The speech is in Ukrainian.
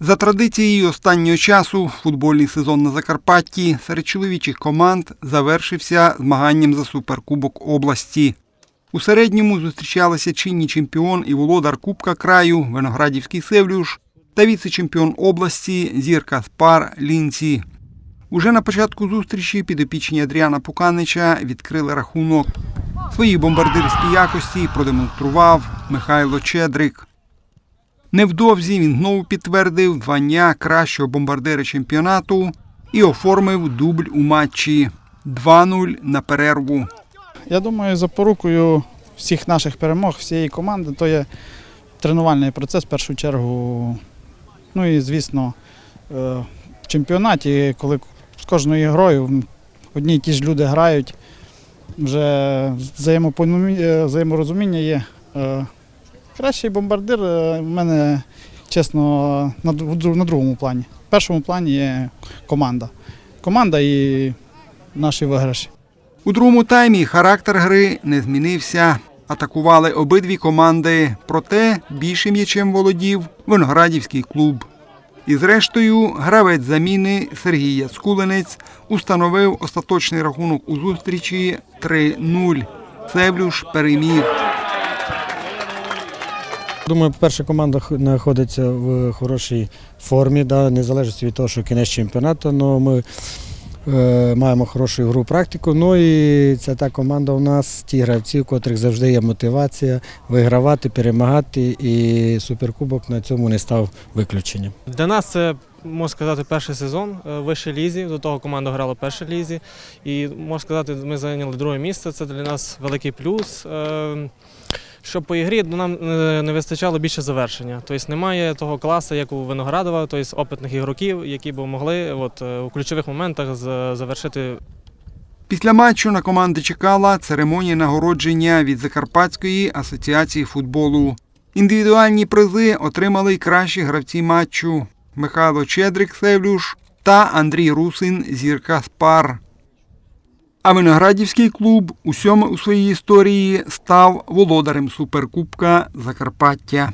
За традицією останнього часу футбольний сезон на Закарпатті серед чоловічих команд завершився змаганням за суперкубок області. У середньому зустрічалися чинні чемпіон і володар Кубка краю Виноградівський Севлюш та віце-чемпіон області Зірка Спар Лінці. Уже на початку зустрічі підопічні Адріана Пуканича відкрили рахунок. Свої бомбардирські якості продемонстрував Михайло Чедрик. Невдовзі він знову підтвердив звання кращого бомбардира чемпіонату і оформив дубль у матчі 2-0 на перерву. Я думаю, запорукою всіх наших перемог, всієї команди, то є тренувальний процес в першу чергу. Ну і, звісно, е, в чемпіонаті, коли з кожною грою одні й ті ж люди грають, вже е, взаєморозуміння є. Кращий бомбардир е, в мене, чесно, на другому плані. В першому плані є команда. Команда і наші виграші. У другому таймі характер гри не змінився. Атакували обидві команди, проте більшим м'ячем володів Виноградівський клуб. І зрештою, гравець заміни Сергій Яцкулинець установив остаточний рахунок у зустрічі 3-0. Севлюш переміг. Думаю, перша команда знаходиться в хорошій формі, да, незалежно від того, що кінець чемпіонату, але ми е, маємо хорошу гру практику. Ну і це та команда у нас, ті гравці, у котрих завжди є мотивація вигравати, перемагати, і суперкубок на цьому не став виключенням. Для нас це можна сказати перший сезон е, в вищій лізі. До того команда грала в першій лізі. І можна сказати, ми зайняли друге місце. Це для нас великий плюс. Е, Що по ігрі ну, нам е, не вистачало більше завершення. Тобто немає того класу, як у Виноградова, тобто опитних ігроків, які б могли от, е, у ключових моментах завершити Після матчу на команди чекала церемонія нагородження від Закарпатської асоціації футболу. Індивідуальні призи отримали й кращі гравці матчу Михайло Чедрик Севлюш та Андрій Русин Зірка Спар. А Виноградівський клуб усьому у своїй історії став володарем суперкубка Закарпаття.